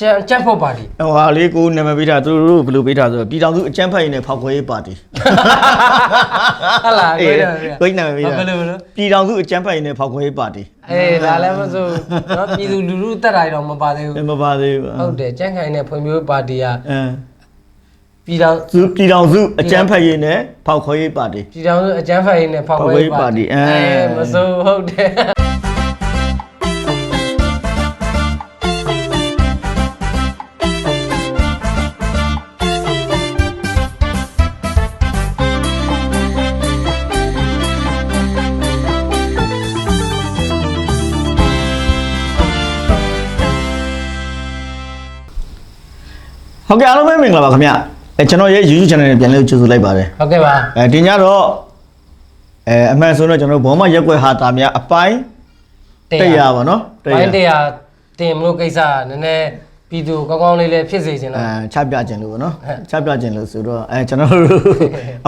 ကျန်ကျန်ဖို့ပါတီဟိုဟာလေးကိုနာမည်ပေးထားသူတို့ဘယ်လိုပေးထားဆိုတော့ပြည်တော်စုအချမ်းဖတ်ရင်လည်းဖောက်ခွဲရေးပါတီဟုတ်လားအေးကိုယ်ကိုကြီးနာမည်ပေးထားဘယ်လိုဘယ်လိုပြည်တော်စုအချမ်းဖတ်ရင်လည်းဖောက်ခွဲရေးပါတီအေးဒါလည်းမဆိုနော်ပြည်သူလူထုတက်တာတော့မပါသေးဘူးမပါသေးဘူးဟုတ်တယ်ကျန်ခိုင်နဲ့ဖွံ့ဖြိုးရေးပါတီကအမ်ပြည်တော်သူပြည်တော်စုအချမ်းဖတ်ရင်လည်းဖောက်ခွဲရေးပါတီပြည်တော်စုအကြမ်းဖက်ရေးနဲ့ဖောက်ခွဲရေးပါတီဖောက်ခွဲရေးပါတီအဲမဆိုဟုတ်တယ် ဟုတ်ကဲ့အားလုံးပဲမင်္ဂလာပါခင်ဗျအဲကျွန်တော်ရဲ့ YouTube channel နဲ့ပြန်လဲကြိုဆိုလိုက်ပါတယ်ဟုတ်ကဲ့ပါအဲဒီညတော့အဲအမှန်ဆိုတော့ကျွန်တော်ဘောမရက်ွက်ဟာတာများအပိုင်း100ပါနော်ပိုင်းတရားတင်မလို့ကိစ္စကနည်းနည်းပြည်သူကောင်းကောင်းလေးလေးဖြစ်စေချင်အဲလားချပြခြင်းလို့ပေါ့နော်ဟဲ့ချပြခြင်းလို့ဆိုတော့အဲကျွန်တော်တို့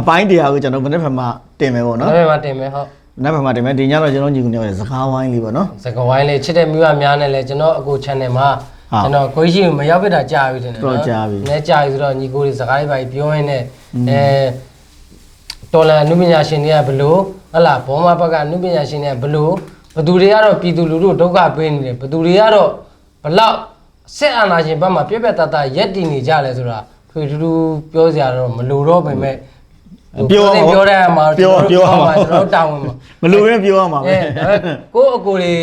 အပိုင်း100ကိုကျွန်တော်မနေ့ဖက်မှာတင်မယ်ပေါ့နော်နောက်မှတင်မယ်ဟုတ်မနေ့ဖက်မှာတင်မယ်ဒီညတော့ကျွန်တော်ညီကူနေရစကားဝိုင်းလေးပေါ့နော်စကဝိုင်းလေးချစ်တဲ့မိဘများနဲ့လည်းကျွန်တော်အကို channel မှာဟုတ် ကျွန်တော်ကိုကြီးရှိမရောက်ပြတာကြာပြီတင်တယ်တော်ကြာပြီနည်းကြာပြီဆိုတော့ညီကိုတွေစကားလေးပါပြီးပြောရင်းနဲ့အဲတော်လန်အနုပညာရှင်တွေကဘလို့ဟတ်လာဘောမဘက်ကအနုပညာရှင်တွေကဘလို့ဘသူတွေကတော့ပြည်သူလူထုဒုက္ခပေးနေတယ်ဘသူတွေကတော့ဘလောက်စစ်အာဏာရှင်ဘက်မှာပြက်ပြက်တတ်တရက်တည်နေကြလဲဆိုတာဖွေထူးထူးပြောစရာတော့မလိုတော့ပေမဲ့ပြောသင့်ပြောတဲ့မှာပြောပြောမှာမှာကျွန်တော်တို့တာဝန်မှာမလို့ပဲပြောရမှာပဲအဲဒါပေမဲ့ကိုယ့်အကိုတွေ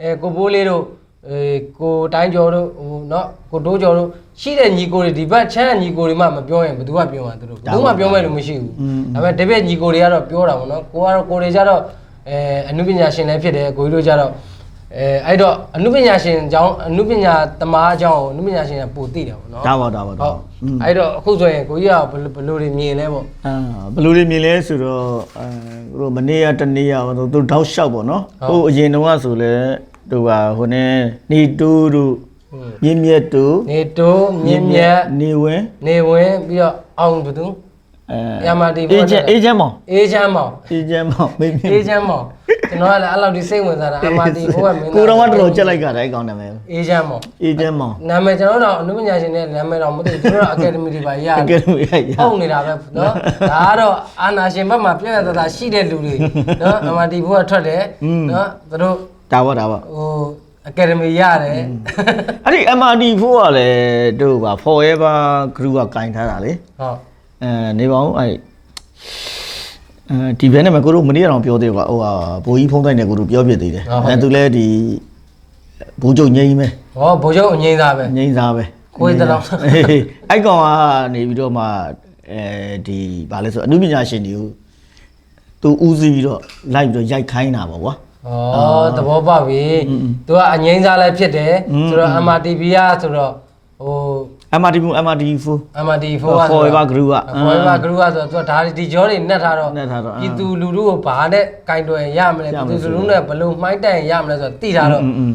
အဲကိုဘိုးလေးတို့ အဲကိုတိုင်းကျော်တို့ဟိုနော်ကိုတိုးကျော်တို့ရှိတဲ့ညီကိုတွေဒီဘက်ချမ်းညီကိုတွေမှမပြောရင်ဘယ်သူကပြောမှာသူတို့ဘယ်သူမှပြောမဲ့လို့မရှိဘူးဒါပေမဲ့တပည့်ညီကိုတွေကတော့ပြောတာပေါ့နော်ကိုကတော့ကိုတွေကြတော့အဲအနုပညာရှင်လည်းဖြစ်တယ်ကိုကြီးတို့ကြတော့အဲအဲ့တော့အနုပညာရှင်အကြောင်းအနုပညာသမားအကြောင်းကိုအနုပညာရှင်ကပိုသိတယ်ပေါ့နော်ဒါပါဒါပါဟုတ်အဲ့တော့အခုဆိုရင်ကိုကြီးကဘယ်လိုတွေမြင်လဲပေါ့အာဘယ်လိုတွေမြင်လဲဆိုတော့အဲတို့မနေ့ကတနေ့ကတို့တောက်လျှောက်ပေါ့နော်ဟိုအရင်တုန်းကဆိုလဲ တို့ကဟိုနဲ့နေတူးတို့อืมမြင့်မြတ်တို့နေတိုးမြင့်မြတ်နေဝင်နေဝင်ပြီးတော့အောင်ဘသူအဲရမတီအေဂျင့်အေဂျင့်မောင်အေးချမ်းမောင်အေဂျင့်မောင်မေးမြင့်အေးချမ်းမောင်ကျွန်တော်ကလည်းအဲ့လောက်ဒီစိတ်ဝင်စားတာအမတီဘိုးကမင်းကိုတော့ကတော်တော်ကြက်လိုက်ကြတယ်အကောင်နာမည်အေးချမ်းမောင်အေဂျင့်မောင်နာမည်ကျွန်တော်တို့တော့အနုပညာရှင်နဲ့နာမည်တော့မသိဘူးကျွန်တော်တို့အကယ်ဒမီတွေပါရအကယ်ဒမီရရဟုတ်နေတာပဲနော်ဒါကတော့အာနာရှင်ဘက်မှာပြည့်ရတာရှိတဲ့လူတွေနော်အမတီဘိုးကထွက်တယ်နော်သူတို့ ဒါပါဒါပါဟိုအကယ်ဒမီရတယ်အဲ့ဒီ MRT4 ကလည်းတို့ပါ Forever Group ကကင်ထားတာလေဟုတ်အဲနေပါဦးအဲ့အဲဒီဘဲနဲ့မကိုတို့မနေ့ကတော့ပြောသေးကွာဟိုဟာဘိုးကြီးဖုံးတိုင်းနဲ့ကိုတို့ပြောပြသေးတယ်အဲသူလည်းဒီဘိုးချုပ်ငိမ့်ပဲဟောဘိုးချုပ်အငိမ့်သားပဲငိမ့်စားပဲကိုယ်တလောင်းအေးအဲ့ကောင်ကနေပြီးတော့မှအဲဒီဗာလဲဆိုအနုပညာရှင်တွေကိုသူဦးစီးပြီးတော့လိုက်ပြီးတော့ရိုက်ခိုင်းတာပေါ့ကွာ ဩသဘောပေါက်ပြီ။ तू ကအငိမ့်စားလည်းဖြစ်တယ်။ဆိုတော့ MRTB ကဆိုတော့ဟို MRD မူ MRD4 MRTB 4ကဆို forever group က ဘောဘာ group ကဆိုတော့ तू ဒါဒီကြောတွေနှက်ထားတော့နှက်ထားတော့အာပြည်သူလူထုကိုဘာနဲ့ကင်တွယ်ရမလဲရမလဲ ပြည်သူလူထုနဲ့ဘယ်လိုမှိုင်းတိုက်ရမလဲဆိုတော့သိထားတော့ อืม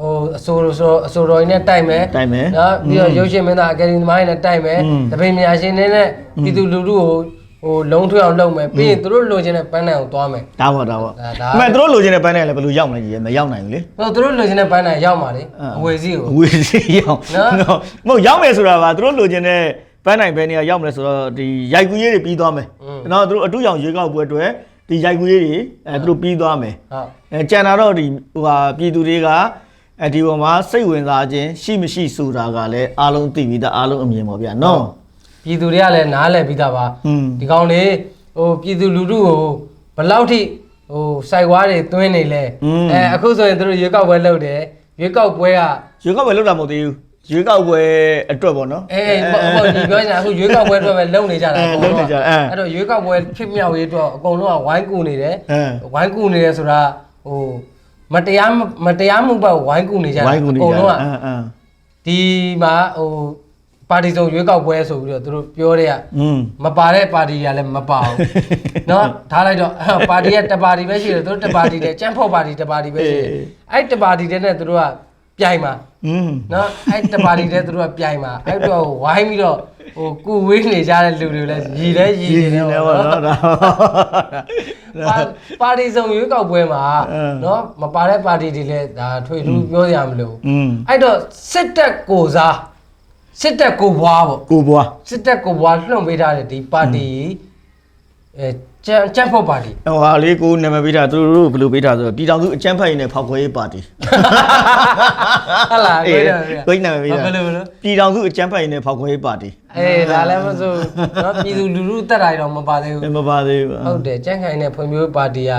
ဟိုအဆိုလိုဆိုတော့အဆိုတော်ကြီးနဲ့တိုက်မယ်တိုက်မယ်နော်ပြီးတော့ရုပ်ရှင်မင်းသားအကယ်ဒမီသမားကြီးနဲ့တိုက်မယ်တပင်မြာရှင်နေနဲ့ပြည်သူလူထုကို ဟိုလုံးထွေးအောင်လုပ်မယ်ပြီးရင်သူတို့လိုချင်တဲ့ပန်းတိုင်ကိုသွားမယ် ဒါပေါ့ဒါပေါ့ဒါဒါ အမေတို့လိုချင်တဲ့ပန်းနဲ့လည်းဘယ်လိုရောက်မလဲကြီးမရောက်နိုင်ဘူးလေဟိုသူတို့လိုချင်တဲ့ပန်းတိုင်ရောက်မှာလေအဝယ်စီကိုဝေစီရောက်နော် နော်မဟုတ်ရောက်မယ်ဆိုတာကသူတို့လိုချင်တဲ့ပန်းနိုင်ဘယ်နေရာရောက်မလဲဆိုတော့ဒီရိုက်ကူးရေးတွေပြီးသွားမယ်อืมနော်သူတို့အတူရောင်ရွေးကောက်ပွဲအတွက်ဒီရိုက်ကူးရေးတွေအဲသူတို့ပြီးသွားမယ် ဟုတ် အဲကြံတာတော့ဒီဟိုဟာပြည်သူတွေကအဲဒီပေါ်မှာစိတ်ဝင်စားခြင်းရှိမရှိဆိုတာကလည်းအားလုံးသိပြီးသားအားလုံးအမြင်ပါဗျာနော် ပြည်သူတွေကလည်းနားလည်ပြီးသားပါอืมဒီကောင်လေးဟိုပြည်သူလူထုကိုဘယ်လောက်ထိဟိုစိုက်ဝါးတွေသွင်းနေလဲအဲအခုဆိုရင်သူတို့ရွေးကောက်ပွဲလုပ်တယ်ရွေးကောက်ပွဲကရွေးကောက်ပွဲလုပ်တာမဟုတ်သေးဘူးရွေးကောက်ပွဲအတွက်ပေါ့နော်အေးပေါ့ပေါ့ဒီပြောနေတာအခုရွေးကောက်ပွဲအတွက်ပဲလုပ်နေကြတာအဲအကုန်လုပ်နေကြတာအဲအဲ့တော့ရွေးကောက်ပွဲဖြစ်မြောက်ရေးအတွက်အကုန်လုံးကဝိုင်းကူနေတယ်အဲဝိုင်းကူနေတယ်ဆိုတာဟိုမတရားမမတရားမှုပဲဝိုင်းကူနေကြတာဝိုင်းကူနေအကုန်ကြလုံးကအင်းအင်းဒီမှာဟို ပါတီစုံရွေးကောက်ပွဲဆိုပြီးတော့သူတို့ပြောတဲ့က อืม မပါတဲ့ပါတီကလည်းမပါဘူးเนาะထားလိုက်တော့အဲ့ပါတီကတစ်ပါတီပဲရှိတယ်သူတို့တစ်ပါတီတဲ့ကျန်းဖော့ပါတီတစ်ပါတီပဲရှိတယ် အေး အဲ့တစ်ပါတီတဲ့နဲ့သူတို့ကပြိုင်မှာ อืม เนาะအဲ့တစ်ပါတီတဲ့သူတို့ကပြိုင်မှာအဲ့တော့ဝိုင်းပြီးတော့ ဟိုကုဝေးနေကြတဲ့လူတွေလည်းရည်လဲရည် ရည် နေ နေ တယ် ပါ ပေါ့ တော့ နော် ဒါ ပါပါတီစုံရွေးကောက်ပွဲမှာ အင်း เนาะမပါတဲ့ပါတီတွေလည်းဒါထွေထူးပြောရမလို့ อืม အဲ့တော့စစ်တပ်ကိုစား စစ်တပ်ကိုဘွားပေါ့ကိုဘွားစစ်တပ်ကိုဘွားလွှင့်ပေးထားတဲ့ဒီပါတီအဲကြံကြံဖို့ပါတီဟိုဟာလေးကိုနာမည်ပေးထားသူတို့ဘယ်လိုပေးထားဆိုတော့ပြည်တော်စုအကြံဖတ်ရင်လည်းဖောက်ခွဲရေးပါတီဟုတ်လားကိုကိုနာမည်ပေးထားဘယ်လိုလဲပြည်တော်စုအကြံဖတ်ရင်လည်းဖောက်ခွဲရေးပါတီအေးဒါလည်းမဆိုတော့ပြည်သူလူထုတက်တာတော့မပါသေးဘူးမပါသေးဘူးဟုတ်တယ်ကြံ့ခိုင်တဲ့ဖွံ့ဖြိုးပါတီက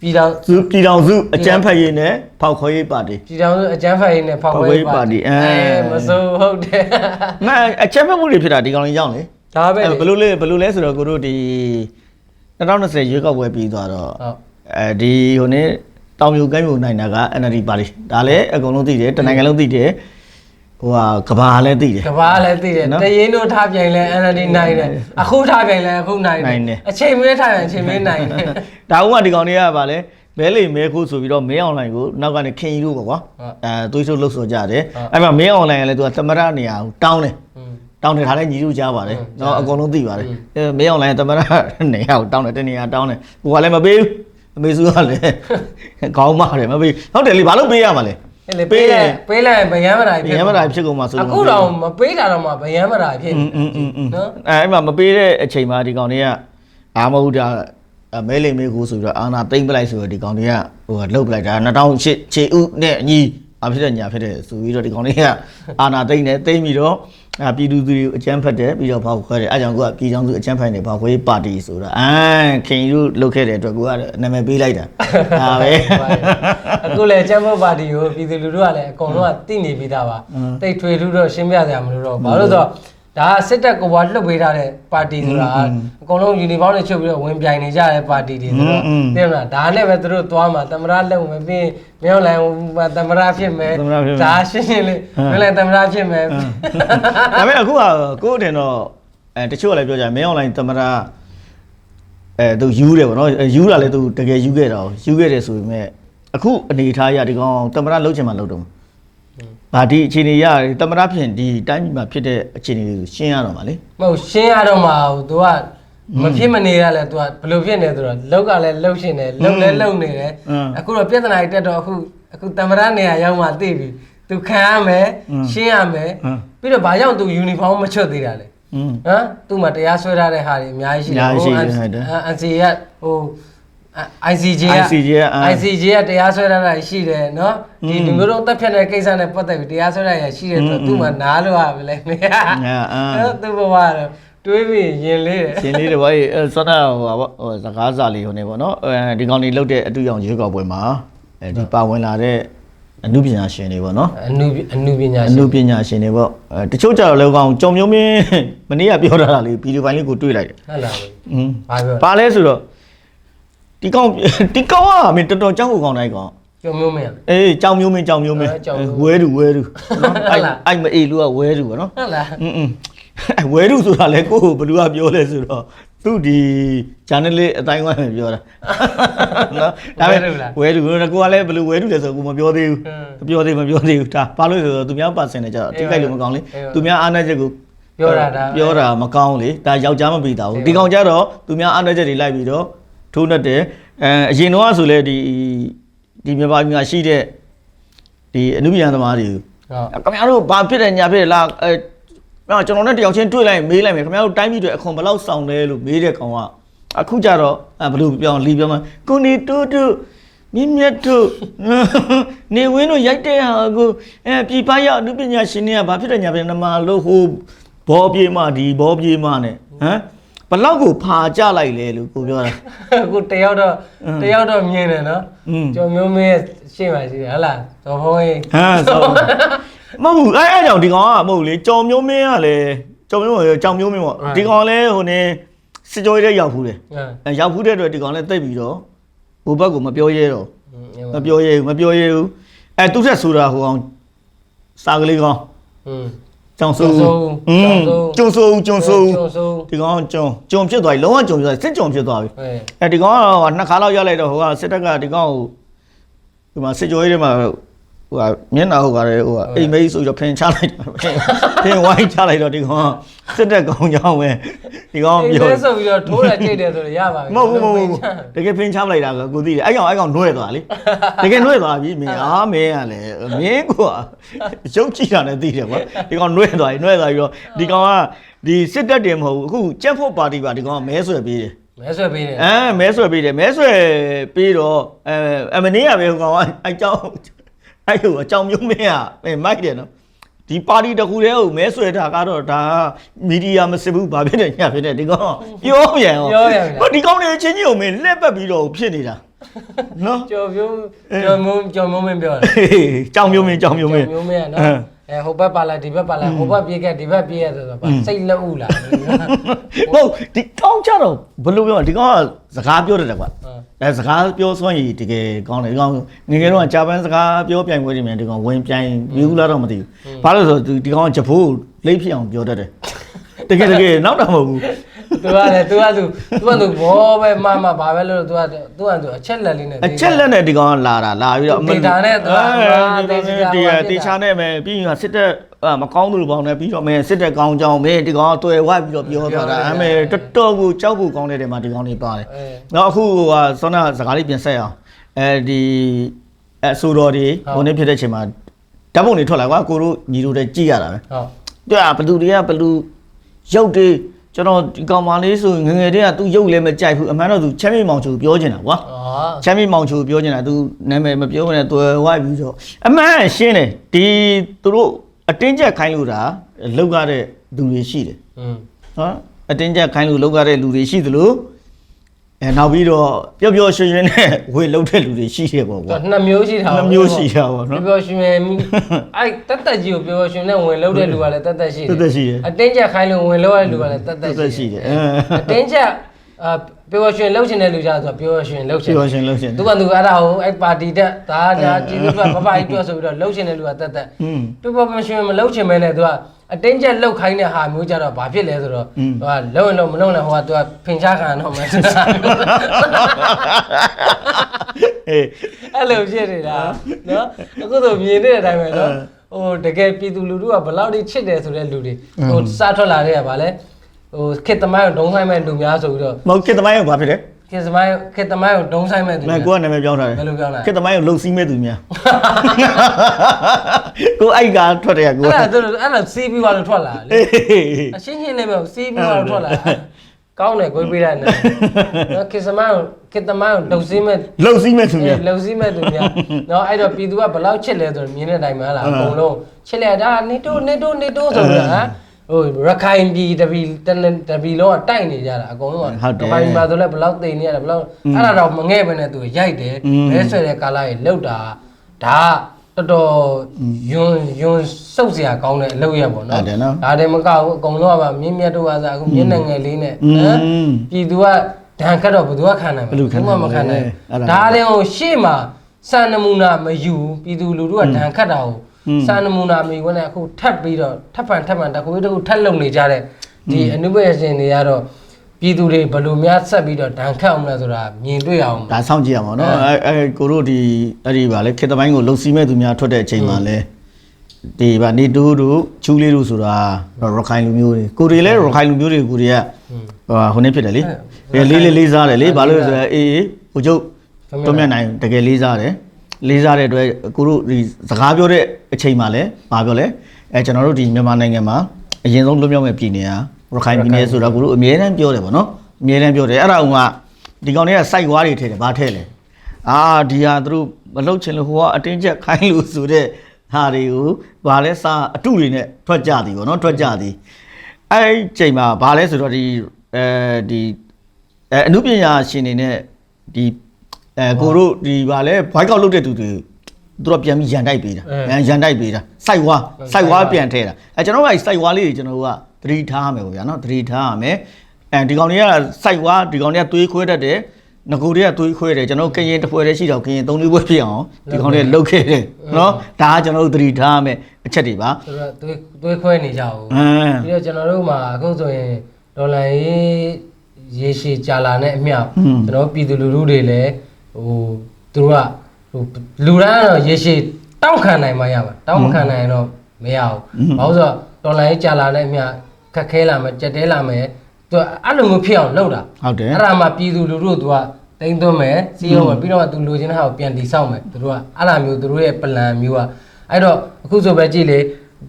ပြည်တော်သူပြည်တော်စုအချမ်းဖတ်ရင်လည်းဖောက်ခွဲရေးပါတီပြည်တော်စုအကြမ်းဖက်ရေးနဲ့ဖောက်ခွဲရေးပါတီဖောက်ခွဲရေးပါတီအဲမဆိုဟုတ်တယ်မအချမ်းဖတ်မှုတွေဖြစ်တာဒီကောင်လေးကြောင့်လေဒါပဲအဲလေဘယ်လိုလဲဘယ်လိုလဲဆိုတော့ကိုတို့ဒီ2020ရွေးကောက်ပွဲပြီးသွားတော့ဟုတ်အဲဒီဟိုနေ့တောင်မြူကမ်းမြူနိုင်တာက NLD ပါတီဒါလည်းအကုန်လုံးသိတယ်တနိုင်ငံလုံးသိတယ် ဟိုဟာကဘာလည်းသိတယ် ကဘာလည်းသိတယ်နော်တရင်တို့ထားပြိုင်လဲ NLD နိုင်တယ်အခုထားပြိုင်လဲအခုနိုင်နိုင်တတယ် ယ်အချိန်မင်းထားရင်အချိန်မင်းနိုင်တယ်ဟုတ် ဒါဦးကဒီကောင်တွေကဗာလဲမဲလေမဲခိုးဆိုပြီးတော့မဲအွန်လိုင်းကိုနောက်ကနေခင်ကြီးတို့ပေါ့ကွာဟုတ်အဲသွေးချုပ်လှုပ်ဆိုကြတယ်ဟုတ် အဲ့မှာမဲအွန်လိုင်းကလည်းသူကသမရနေရာကိုတောင်းတယ်อืม တောင်းတယ်ထားလဲညီတို့ကြားပါတယ်ဟုတ်တော့အကုန်လုံးသိပါတယ်အဲမဲအွန်လိုင်းကသမရနေရာကိုတောင်းတယ်တနေရာတောင်းတယ်ဟိုကလည်းမပေးဘူးအမေစုကလည်းခေါင်းမာတယ်မပေးဘူးဟုတ်တယ်လေဘာလို့ပေးရမှာလဲ အဲ့လေပေးလိုက်ပေးလိုက်ဗယံမရာ ဘယ်ရမတာဖြစ်ကုန်မှာဆို အခုတော့မပေးတာတော့မှဗယံမရာဖြစ် อืมอืมอืมอืม နော် အဲအဲ့မှာမပေးတဲ့အချိန်မှာဒီကောင်တွေကအာမဟုတ်တာအဲမဲလိမ်မဲခိုးဆိုပြီးတော့အာနာသိမ့်ပလိုက်ဆိုတော့ဒီကောင်တွေကဟိုကလှုပ်ပလိုက်တာ2008ခြေဥနဲ့အညီ အဖြစ်တဲ့ညာဖြစ်တဲ့ဆိုပြီးတော့ဒီကောင်တွေကအာနာသိမ့်တယ်သိမ့်ပြီးတော့အာပြည်သူသူတွေကိုအကြမ်းဖက်တယ်ပြီးတော့ဖောက်ခွဲတယ်အဲကြောင့်ကိုကပြည်ထောင်စုအကြမ်းဖက်နေဖောက်ခွဲပါတီဆိုတာအမ်ခင်ကြီးတို့လှုပ်ခဲ့တဲ့အတွက်ကိုကနာမည်ပေးလိုက်တာဒါပဲအခုလည်းကျန်းမာပါတီကိုပြည်သူလူထုကလည်းအကုန်လုံးကသိနေပြီးသားပါอืมတိတ်ထွေထူးတော့ရှင်းပြစရာမလိုတော့ဘူးဘာလို့လဲဆိုတော့ ဒါစစ်တပ်ကဘာလှုပ်ပေးထားတဲ့ပါတီဆိုတာအကုန်လုံးယူနီဖောင်းတွေချုပ်ပြီးတော့ဝင်ပြိုင်နေကြတဲ့ပါတီတွေဆိုတော့သိမလားဒါနဲ့ပဲသူတို့သွားမှာသမရလက်ဝင်ပြီးမြောက်လိုင်းသမရဖြစ်မယ်ဒါရှင်းရှင်းလေးမြောက်လိုင်းသမရဖြစ်မယ်ဒါပေမဲ့အခုကကိုယ့်တင်တော့အဲတချို့ကလည်းပြောကြတယ်မြောက်လိုင်းသမရအဲသူယူတယ်ဗောနော်ယူတာလည်းသူတကယ်ယူခဲ့တာယူခဲ့တယ်ဆိုပေမဲ့အခုအနေထားရဒီကောင်သမရလှုပ်ချင်မှလှုပ်တော့ ဗာဒီအခြေအနေရတယ်တမရဖြစ်ဒီတိုင်းပြည်မှာဖြစ်တဲ့အခြေအနေတွေကိုရှင်းရတော့မှာလေမဟုတ်ရှင်းရတော့မှာဟို तू ကမဖြစ်မနေရလဲ तू ကဘယ်လိုဖြစ်နေဆိုတော့လောက်ကလည်းလှုပ်ရှင်တယ်လှုပ်လည်းလှုပ်နေတယ်အခုတော့ပြဿနာတွေတက်တော့အခုအခုတမရနေရာရောက်မှသိပြီ तू ခံရမယ်ရှင်းရမယ်ပြီးတော့ဘာကြောင့် तू ယူနီဖောင်းမချွတ်သေးတာလဲဟမ် तू မှာတရားဆွဲထားတဲ့ဟာတွေအများကြီးရှိတယ်ဟိုအန်စီကဟို ICJ က ICJ ကအာ ICJ ကတရားစွဲထားတာရှိတယ်နော်ဒီလူမျိုးတို့တက်ဖြတ်တဲ့ကိစ္စနဲ့ပတ်သက်ပြီးတရားစွဲတာရရှိတယ်ဆိုတော့သူ့မှာနားလို့ရပြီလေနေရအာအာအဲ့သူ့ဘဝတော့တွေးပြီးရင်လေးတယ် ရှင်းလေးတွေဗောအဲစောနာဟိုပါဗောဟိုစကားစာလေးဟိုနေဗောနော်အဲဒီကောင်ကြီးလုတ်တဲ့အတူရောင်ရွေးကောက်ပွဲမှာအဲဒီပါဝင်လာတဲ့အမှုပညာရှင်တွေဗောနော် အနုအနုပညာအရှင် မှုပညာရှင်တွေပေါ့အဲတချို့ကြတော့လည်းကောင်ကြောင်မျိုးမင်း မနေ့ကပြောထားတာလေးဗီဒီယိုပိုင်းလေးကိုတွေ့လိုက်တယ်ဟုတ်လားอืมဘာပြောဘာလဲဆိုတော့ ဒီကောင်ဒီကောင်ကမင်းတော်တော်ကြောက်ဖို့ကောင်းတိုင်းကောင် ကျော်မျိုးမင်း အေးကြောင်မျိုးမင်းကြောင်မျိုးမင်း အဲကြောင်မျိုး ဝဲတူဝဲတူနော် ဟုတ် အဲ့ လား အဲ့မအေးလူကဝဲတူပေါ့နော် ဟုတ်လား อืมอืมအဲ့ဝဲတူဆိုတာလေကိုကိုဘလူကပြောလဲဆိုတော့သူဒီ journalist အတိုင်းဝိုင်းပဲပြောတာနော်ဒါပေမဲ့ဝဲတူကိုကလည်းဘလူဝဲတူလဲဆိုကိုမပြောသေးဘူး မပြောသေးမပြောသေးဘူးဒါဘာလို့လဲဆိုတော့သူများပါစင်နေကြတော့အတိတ်လို့မကောင်းလေ အေးပါ သူများအားနည်းချက်ကို ပြောတာဒါ ပြောတာမကောင်းလေဒါယောက်ျားမပြီးတာဘူး အေးပါ ဒီကောင်ကြတော့သူများအားနည်းချက်တွေလိုက်ပြီးတော့ ထိုးနှက်တယ်အဲအရင်တော့ဆိုလဲဒီဒီမြန်မာပြည်မှာရှိတဲ့ဒီအနုပညာသမားတွေဟုတ်ခင်ဗျားတို့ဘာဖြစ်တယ်ညာဖြစ်တယ်လားအဲကျွန်တော်နဲ့တယောက်ချင်းတွေ့လိုက်ရင်မေးလိုက်မယ်ခင်ဗျားတို့တိုင်းပြည်တွေအခွန်ဘယ်လောက်ဆောင်လဲလို့မေးတဲ့ကောင်ကအခုကြတော့အဲဘယ်လိုပြောင်းလီပြောင်းမှာကိုနေတူတူမြင့်မြတ်တို့နေဝင်းတို့ရိုက်တဲ့ဟာကိုအဲပြည်ပရောက်အနုပညာရှင်တွေကဘာဖြစ်တယ်ညာဖြစ်တယ်နမလို့ဟိုဘောပြေးမှဒီဘောပြေးမှနဲ့ဟမ် ဘလောက်ကိုဖာကြလိုက်လဲလို့ကိုပြောတာအခုတယောက်တော့တယောက်တော့မြင်တယ်နော်ကျော်မျိုးမင်းရဲ့ရှေ့မှာရှိတယ်ဟဟလားတော်ဖုံးဟင်းဟမ်ဆိုမဟုတ်ဘူးအဲအဲကြောင့်ဒီကောင်ကမဟုတ်လေကျော်မျိုးမင်းကလည်းကျော်မျိုးမင်းကျော်မျိုးမင်းပေါ့ဒီကောင်လည်းဟိုနေစစ်ကြောရေးတဲ့ရောက်ဘူးတယ်အဲရောက်ဘူးတဲ့အတွက်ဒီကောင်လည်းတိတ်ပြီးတော့ဟိုဘက်ကိုမပြောရဲတော့မပြောရဲဘူးမပြောရဲဘူးအဲသူ့ဆက်ဆိုတာဟိုအောင်စာကလေးကောင်อืม ကြောင်ဆိုးကြောင်ဆိုးอืมကျုံဆိုးကျုံဆိုးကျော်ဆိုးဒီကောင်ကျုံကျုံဖြစ်သွားပြီလုံးဝကျုံဖြစ်သွားပြီစစ်ကျုံဖြစ်သွားပြီဟဲ့အဲဒီကောင်ကတော့နှစ်ခါလောက်ရလိုက်တော့ဟိုကစစ်တပ်ကဒီကောင်ကိုဒီမှာစစ်ကြောရေးထဲမှာ ဟိုကမျက်နှာဟုတ်ကားတယ်ဟိုကအိမ်မေးဆိုပြီးတော့ဖင်ချလိုက်တာဖင်ဖင်ဝိုင်းချလိုက်တော့ဒီကောင်ကစစ်တဲ့ကောင်ကြောင့်ပဲဒီကောင်အေးပြောလဲဆိုပြီးတော့ထိုးတာကြိတ်တယ်ဆိုတော့ရပါပြီမဟုတ်ဘူးမဟုတ်ဘူးတကယ်ဖင်ချပလိုက်တာကကိုသိတယ်အဲ့ကောင်အဲ့ကောင်နှွဲသွားလေတကယ်နှွဲသွားပြီမင်းအားမင်းကလည်းမင်းကရုပ်ကြည့်တာနဲ့သိတယ်ကွာဒီကောင်နှွဲသွားပြီနှွဲသွားပြီးတော့ဒီကောင်ကဒီစစ်တပ်တယ်မဟုတ်ဘူးအခုကျက်ဖို့ပါတီပါဒီကောင်ကမဲဆွဲပေးတယ်မဲဆွဲပေးတယ်အဲမဲဆွဲပေးတယ်မဲဆွဲပေးတော့အဲအမနေရပဲဟိုကောင်ကအဲကြောင်း အဲဟိုအကြောင်းမျိုးမင်းကအဲမိုက်တယ်နော်ဒီပါတီတစ်ခုတည်းကိုမဲဆွဲတာကတော့ဒါမီဒီယာမစစ်ဘူးဘာဖြစ်နေညဖြစ်နေဒီကောင်ပြောပြန်အောင်ပြောပြန်ပြီလားဟိုဒီကောင်တွေချင်းချင်းကိုမင်းလက်ပတ်ပြီးတော့ဖြစ်နေတာနော်ကျော်ပြုံးကျော်မုံကျော်မုံမင်းပြောတယ်ကြောင်မျိုးမင်းကြောင်မျိုးမင်းကျော်မျိုးမင်းကနော် အဲဟိုဘက်ပါလာဒီဘက်ပါလာဟိုဘက်ပြေးခဲ့ဒီဘက်ပြေးရဆိုတော့ဗာစိတ်လက်ဥလားဟုတ်ဒီကောင်းကြတော့ဘယ်လိုပြောဒီကောင်ကစကားပြောတယ်ကွာအဲစကားပြောစွမ်းရည်တကယ်ကောင်းတယ်ဒီကောင်ငယ်ငယ်တော့ဂျပန်စကားပြောပြိုင်ပွဲတွေမြန်ဒီကောင်ဝင်ပြိုင်ဘူးလားတော့မသိဘူးဘာလို့လဲဆိုတော့ဒီကောင်ကဂျပိုးလိမ့်ဖြစ်အောင်ပြောတတ်တယ်တကယ်တကယ်နောက်တာမဟုတ်ဘူး သူကလည်းသူကသူသူကသူဘောပဲမမဘာပဲလို့သူကသူကသူအချက်လက်လေးနဲ့အချက်လက်နဲ့ဒီကောင်ကလာတာလာပြီးတော့ Data နဲ့သူကတေချာတေချာနဲ့မယ်ပြီးရင်စစ်တက်မကောင်းသူလိုပေါင်းနဲ့ပြီးတော့မယ်စစ်တက်ကောင်းကြောင်းမင်းဒီကောင်ကတွေ့ဝိုက်ပြီးတော့ပြောသွားတာအမေတော်တော်ကိုကြောက်ဖို့ကောင်းတဲ့တဲမှာဒီကောင်တွေပါတယ်အဲနောက်အခုဟိုဟာစောနာစကားလေးပြင်ဆက်အောင်အဲဒီအဆိုတော်တွေဟုတ်ဟိုနေ့ဖြစ်တဲ့အချိန်မှာဓာတ်ပုံတွေထွက်လာကွာကိုတို့ညီတို့တွေကြည့်ရတာပဲဟုတ်သူကဘလူတွေကဘလူရုပ်တွေ ကျွန်တော်ဒီကောင်မလေးဆိုရင်ငယ်ငယ်တည်းကသူရုပ်လည်းမကြိုက်ဘူးအမှန်တော့သူချမ်းမြေမောင်ချိုပြောနေတာကွာအော်ချမ်းမြေမောင်ချိုပြောနေတာသူနာမည်မပြောဘဲနဲ့တွယ်ဝိုက်ပြီးတော့အမှန်ရှင်းတယ်ဒီသူတို့အတင်းကျပ်ခိုင်းလို့တာလောက်ရတဲ့လူတွေရှိတယ်อืมနော်အတင်းကျပ်ခိုင်းလို့လောက်ရတဲ့လူတွေရှိသလို အဲနောက်ပြီးတော့ပျော့ပျော့ရွှင်ရွှင်နဲ့ဝေလောက်တဲ့လူတွေရှိတယ်ပေါ့သူကွာနှစ်မျိုးရှိတာနှစ်မျိုးရှိတာပေါ့နော်ပြောရှင်အဲ့တက်တက်ကြီးကိုပြောရှင်နဲ့ဝင်လို့တဲ့လူကလည်းတက်တက်ရှိတယ်တက်တက်ရှိတယ်အတင်းကျပ်ခိုင်းလို့ဝင်လို့ရတဲ့လူကလည်းတက်တက်တက်တက်ရှိရှိတယ်တယ်အတင်းကျပ်အာပြောရှင်လှုပ်ရှင်တဲ့လူကြဆိုပြောရှင်လှုပ်ရှင်ပြောရှင်လို့ရှင်သူကသူအဲ့ဒါကိုအဲ့ပါတီတက်ဒါဒါကြည့်လို့ကပပကြီးပြောဆိုပြီးတော့လှုပ်ရှင်တဲ့လူကတက်တက်อืมတူပပရှင်မလှုပ်ရှင်မဲနဲ့သူက အတင်းကျပ်လှုပ်ခိုင်းတဲ့ဟာမျိုးကြတော့ဘာဖြစ်လဲဆိုတော့อืมသူကလှုပ်ရင်လှုပ်မလှုပ်နဲ့ဟိုကသူကဖင်ချခံတော့မယ်ဆိုတာအေးအဲ့လိုဖြစ်နေတာနော်အခုဆိုမြင်နေတဲ့အတိုင်းပဲနော်ဟိုတကယ်ပြည်သူလူထုကဘယ်လောက်ထိချစ်တယ်ဆိုတဲ့လူတွေဟိုစားထွက်လာတဲ့ကဗာလဲဟိုခေတ်သမိုင်းကိုဒုံဆိုင်မဲ့လူများဆိုပြီးတော့မဟုတ်ကစ်သမိုင်းကဘာဖြစ်လဲ ခေတ်သမိုင်းခေတ်သမိုင်းကိုဒုံးဆိုင်မဲ့သူမများ င်းကိုကနာမည်ပြောင်းထားတယ်ဘယ်လိုပြောင်းလဲ ခေတ်သမိုင်းကိုလုံစီးမဲ့သူများကိုအိုက်ကထွက်တယ်ကကိုအဲ့ကဒါသူတို့အဲ့ဒါစီးပြီးသွားလို့ထွက်လာလေအေး အရှင်းရှင်းလေးပဲစီးပြီးသွားလို့ထွက်လာကောင်းတယ်ကိုပြေးရတယ်နော်ခေတ်သမိုင်းကိုခေတ်သမိုင်းကိုဒုံစင်းမဲ့ လုံစီးမဲ့သူများ လှုပ်စီးမဲ့သူများနော်အဲ့တော့ပြည်သူကဘယ်လောက်ချစ်လဲဆိုတော့မြင်တဲ့အတိုင်းမှာလားအကုန်လုံးချစ်လဲဒါနေတိုးနေတိုးနေတိုးဆိုတော့ဟမ် ဟိုရခိုင်ပြည်တပီတလတပီလုံးကတိုက်နေကြတာအကုန်လုံးကဟုတ်တယ်ခိုင်ပါဆိုလဲဘလောက်တိန်နေရလဲဘလောက်အဲ့ဒါတော့မငဲ့ပဲနဲ့သူရိုက်တယ်ဘဲဆွဲတဲ့ကာလာကြီးလောက်တာဒါတော်တော်ယွန်းယွန်းစုပ်စရာကောင်းတဲ့အလုပ်ရပေါ့နော်ဒါတယ်မကဘူးအကုန်လုံးကပါမြင်းမြတ်တို့ကစားအခုမျက်နှာငယ်လေးနဲ့ဟမ်ပြည်သူကဒဏ်ခတ်တော့ဘယ်သူကခံနိုင်မလဲဘယ်မှမခံနိုင်ဒါတယ်ဟိုရှေ့မှာစံနမူနာမယူပြည်သူလူထုကဒဏ်ခတ်တာကို စံနမူနာမယူနဲ့အခုထပ်ပြီးတော့ထပ်ဖန်ထပ်ဖန်တစ်ခုတစ်ခုထပ်လုံနေကြတဲ့ဒီအနုပညာရှင်တွေကတော့ပြည်သူတွေဘယ်လိုများဆက်ပြီးတော့ဒဏ်ခတ်အောင်လဲဆိုတာမြင်တွေ့အောင်ဒါစောင့်ကြည့်ရမှာနော်အဲအဲကိုတို့ဒီအဲ့ဒီပါလေခေတ်သမိုင်းကိုလှုပ်စီးမဲ့သူများထွက်တဲ့အချိန်မှာလဲဒီဗာနေတူတို့ချူလေးတို့ဆိုတာရခိုင်လူမျိုးတွေကိုတွေလည်းရခိုင်လူမျိုးတွေကိုတွေကဟိုဟိုနေ့ဖြစ်တယ်လေလေးလေးလေးစားတယ်လေဘာလို့လဲဆိုတော့အေးအေးဟိုကျုပ်တွမြတ်နိုင်တကယ်လေးစားတယ် လေးစားတဲ့အတွက်ကိုတို့ဒီစကားပြောတဲ့အချိန်မှာလဲဘာပြောလဲအဲကျွန်တော်တို့ဒီမြန်မာနိုင်ငံမှာအရင်ဆုံးလွတ်မြောက်မဲ့ပြည်နယ်ဟာရခိုင်ပြည်နယ်ဆိုတော့ကိုတို့အမြဲတမ်းပြောတယ်ဗောနော်အမြဲတမ်းပြောတယ်အဲ့ဒါကဒီကောင်တွေကစိုက်ွားတွေထဲတယ်ဘာထဲလဲအာဒီဟာသူတို့မလှုပ်ချင်လို့ဟိုကအတင်းချက်ခိုင်းလို့ဆိုတဲ့ဟာတွေကိုဘာလဲစာအတုတွေနဲ့ထွက်ကြသည်ဗောနော်ထွက်ကြသည်အဲ့ဒီချိန်မှာဘာလဲဆိုတော့ဒီအဲဒီအဲအမှုပညာရှင်တွေနဲ့ဒီ အဲကိုတို့ဒီဘာလဲဘွိုက်ကောက်လုပ်တဲ့သူတွေသူတို့ပြန်ပြီးရန်တိုက်ပေးတာရန်ရန်တိုက်ပေးတာစိုက်ဝါစိုက်ဝါပြန်ထဲတာအဲကျွန်တော်ကစိုက်ဝါလေးတွေကျွန်တော်တို့ကသတိထားရမယ်ပေါ့ဗျာနော်သတိထားရမယ်အဲဒီကောင်တွေကစိုက်ဝါဒီကောင်တွေကသွေးခွဲတတ်တယ်ငကိုတွေကသွေးခွဲတယ်ကျွန်တော်ကရင်တစ်ဖွဲတည်းရှိတော့ကရင်သုံးလေးပွဲဖြစ်အောင်ဒီကောင်တွေလှုပ်ခဲ့တယ်နော်ဒါကကျွန်တော်တို့သတိထားရမယ်အချက်တွေပါဆိုတော့သွေးသွေးခွဲနေကြအောင်အင်းပြီးတော့ကျွန်တော်တို့မှာအခုဆိုရင်ဒေါ်လာရေးရေရှည်ကြာလာတဲ့အမျှကျွန်တော်ပြည်သူလူထုတွေလည်း ဟိုသူတို့ကဟိုလူရန်ကတော့ရေရှည်တောင်းခံနိုင်မှရမှာတောင်းမခံနိုင်ရင်တော့မရဘူးဘာလို့ဆိုတော့တော်လိုင်းကြာလာတဲ့အမြခက်ခဲလာမယ်ကြက်တဲလာမယ်သူကအဲ့လိုမျိုးဖြစ်အောင်လုပ်တာဟုတ်တယ်အဲ့ဒါမှပြည်သူလူထုကသူကတိမ့်သွင်းမယ်စီးရုံးမယ်ပြီးတော့သူလိုချင်တဲ့ဟာကိုပြန်တည်ဆောက်မယ်သူတို့ကအဲ့လိုမျိုးသူတို့ရဲ့ plan မျိုးကအဲ့တော့အခုဆိုပဲကြည့်လေ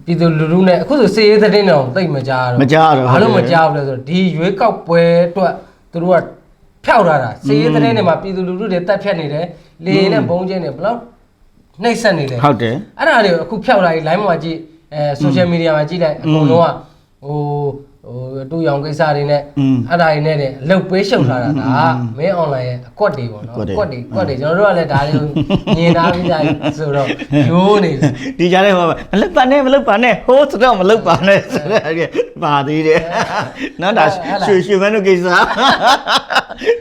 ပြည်သူလူထုနဲ့အခုဆိုစေရေးသတင်းတော့တိတ်မကြားတော့မကြားတော့ဘာလို့မကြားဘူးလဲဆိုတော့ဒီရွေးကောက်ပွဲအတွက်သူတို့က ဖျောက်ထားတာစေရေးသတင်းတွေမှာပြည်သူလူထုတွေတက်ဖြတ်နေတယ်လေရင်နဲ့ဘုံကျင်းတွေဘယ်လောက်နှိပ်စက်နေလဲဟုတ်တယ်အဲ့ဒါတွေကိုအခုဖျောက်လိုက် line မှာကြည့်အဲ social media မှာကြည့်လိုက်အကုန်လုံးကဟို ဟိုတူရောင်ကိစ္စတွေနဲ့อืมအဲ့ဒါတွေနဲ့တည်းအလုတ်ပေးရှုပ်ထားတာဒါကမင်း online ရဲ့အကွက်တွေပေါ့နော်အကွက်တွေအကွက်တွေအကွက်တွေကျွန်တော်တို့ကလည်းဒါတွေကိုမြင်သားပြီးသားဆိုတော့ရိုးနေတယ်ဒီကြားထဲမှာမလုတ်ပါနဲ့မလုတ်ပါနဲ့ဟိုးစတော့မလုတ်ပါနဲ့ဆိုတဲ့အဲ့ဒီပါသေးတယ်နော်ဒါရွှေရွှေမန်းတို့ကိစ္စ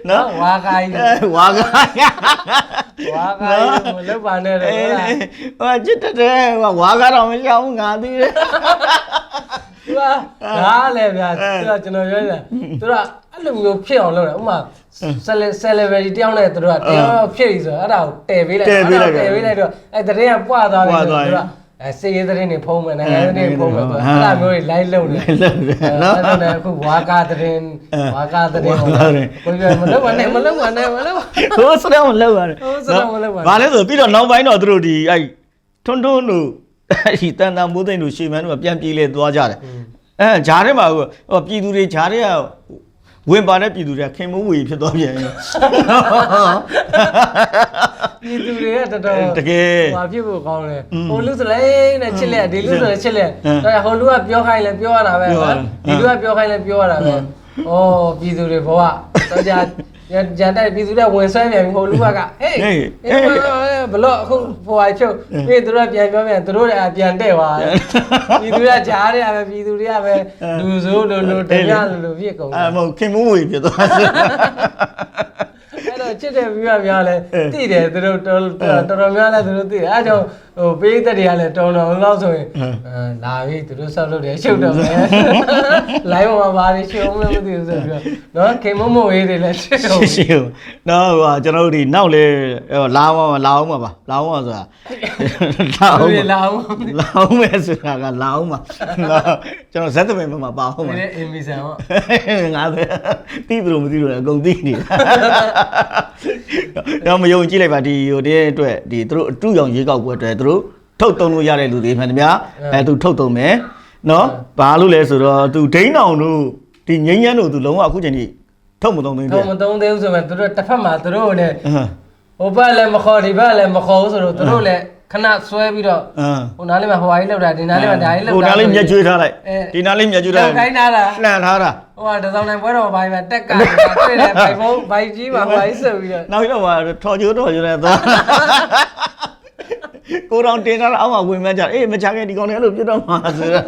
နော်ဝါကိုင်းအဲဝါကဝါကိုင်းမလုပ်ပါနဲ့လေအေးဟုတ်လားဟိုချစ်တဲ့ဟိုဝါကတော့မရှောင်းငါသေးတယ် သူကဒါလည်းဗျာသူကကျွန်တော်ပြောနေတာသူကအဲ့လိုမျိုးဖြစ်အောင်လုပ်တယ်ဥပမာ celebrity တယောက်နဲ့သူတို့ကတယောက်ဖြစ်ပြီဆိုတော့အဲ့ဒါကိုတည်ပေးလိုက်တည်ပေးလိုက်တည်ပေးလိုက်တော့အဲ့တရင်ကပွားသွားပြီပွားသွားဆိုပြီတော့သူကအဲစေရေးသတင်းတွေဖုံးမယ်နိုင်ငံသတင်းတွေဖုံးမယ်သူကဟာအဲ့လိုမျိုးတွေ live လုပ်နေလိုက်လို့တယ်နော်အဲ့ဒါနဲ့အခုဝါကာသတင်းအဲဝါကာသတင်းဝါပေါ့ကာသတင်းကိုပြောမလုပ်ပါနဲ့မလုပ်ပါနဲ့မလုပ်ပါဟိုစတော့မလောက်ပါနဲ့ဟိုစတော့မလုပ်ပါနဲ့ဘာလဲဆိုပြီးတော့နောက်ပိုင်းတော့သူတို့ဒီအဲ့ထွန်းထွန်းတို့အဲ့ဒီတန်တန်မိုးသိမ့်တို့ရှေ့မန်းတို့ကပြန်ပြေးလေသွားကြတယ် အဲဂျားထဲမှာဟိုပြည်သူတွေဂျားထဲကဝင်ပါတဲ့ပြည်သူတွေကခင်မုန်းဝေဖြစ်သွားပြန်ရောပြည်သူတွေကတော်တော်တကယ်ဟိုဖြစ်ဖို့ကောင်းတယ်อืมဟိုလူစလဲနဲ့ချစ်လက်ဒီလူစလဲချစ်လက်အင်းဒါဟိုလူကပြောခိုင်းလဲပြောရတာပဲပြောရတာဒီလူကပြောခိုင်းလဲပြောရတာပဲဩပြည်သူတွေဘဝတော့ကြာ ရန်တိုက်ပြည်သူတွေဝင်ဆွဲပြန်ပြီဟိုလူကဟေးဟေးအေးဘလို့အခုဟိုဟာချုပ်ပြီးသူတို့ကပြန်ပြောပြန်သူတို့ကပြန်တဲ့သွားပြည်သူကကြားရတယ်ပဲပြည်သူတွေကပဲလူစိုးလူလူတရလူလူဖြစ်ကုန်အဲမဟုတ်ခင်မုန်းဝေဖြစ်သွားတယ်အဲ့တော့ ချစ်တဲ့မိဘများလဲအဲသိတယ်သူတို့တော်တော်တော်တော်များလဲသူတို့သိတယ်အဲ့ကြောင့်ဟိုပေးသက်တွေကလည်းတော်တော်လောက်ဆိုရင်အဲလာပြီသူတို့ဆောက်လုပ်တယ်ရှုပ်တော့မယ်လိုင်းပေါ်မှာဘာတွေရှုံးမလဲမသိဘူးဆိုပြီးတော့နော်ခင်မမဝေးတွေလည်းရှုပ်တော့ရှိရှိဟုတ်နော်ဟိုကကျွန်တော်တို့ဒီနောက်လေဟိုလာအောင်လာအောင်ပါပါလာအောင်ပါဆိုတာလာအောင်ဘူးပါလာအောင်လာအောင်မယ်ဆိုတာကလာအောင်ပါနော်ကျွန်တော်ဇက်သမင်ဘက်မှာပါအောင်ပါဒီအင်မီဆန်ပေါ့ငါပဲတိသူတို့မသိလို့လည်းအကုန်သိနေတာတော့မယုံကြည့်လိုက်ပါဒီဟိုတဲ့အတွက်ဒီသူတို့အတူရောင်ရေကောက်ပွဲအတွက်သူတို့ထုတ်တုံလို့ရတဲ့လူတွေမှန်သမျှအဲသူထုတ်တုံမယ်နော်ဘာလို့လဲဆိုတော့သူဒိန်းအောင်တို့ဒီငိမ့်ညမ်းတို့သူလုံးဝအခုချိန်ကြီးထုတ်မတုံသိသေးတော့မတုံးသေးဘူးဆိုမှသူတို့တစ်ဖက်မှာသူတို့နဲ့အင်းဟိုဘက်လည်းမခေါ်ဒီဘက်လည်းမခေါ်ဘူးဆိုတော့သူတို့လည်း ခဏဆွဲပြီးတော့အင်းဟိုနားလေးမှာဟိုဟာကြီးလောက်တာဒီနားလေးမှာဒါကြီးလောက်တာဟိုနားလေးမြက်ကျွေးထားလိုက်အဲဒီနားလေးမြက်ကျွေးထားလောက်ခိုင်းထားတာလှန်ထားတာဟိုကတစောင်းတိုင်းပွဲတော်ဘာမှတက်ကတွေ့တယ်ဘိုင်ဖုန်းဘိုင်ကြီးမှာဟိုဟာကြီးဆက်ပြီးတော့နောက်တော့ဟာထော်ကျိုးထော်ကျိုးနဲ့သွား ကိုတော်တင်ထားတာအောက်မှာဝင်မှန်းကြအေးမချခဲ့ဒီကောင်လည်းအဲ့လိုပြတ်တော့မှာဆိုတော့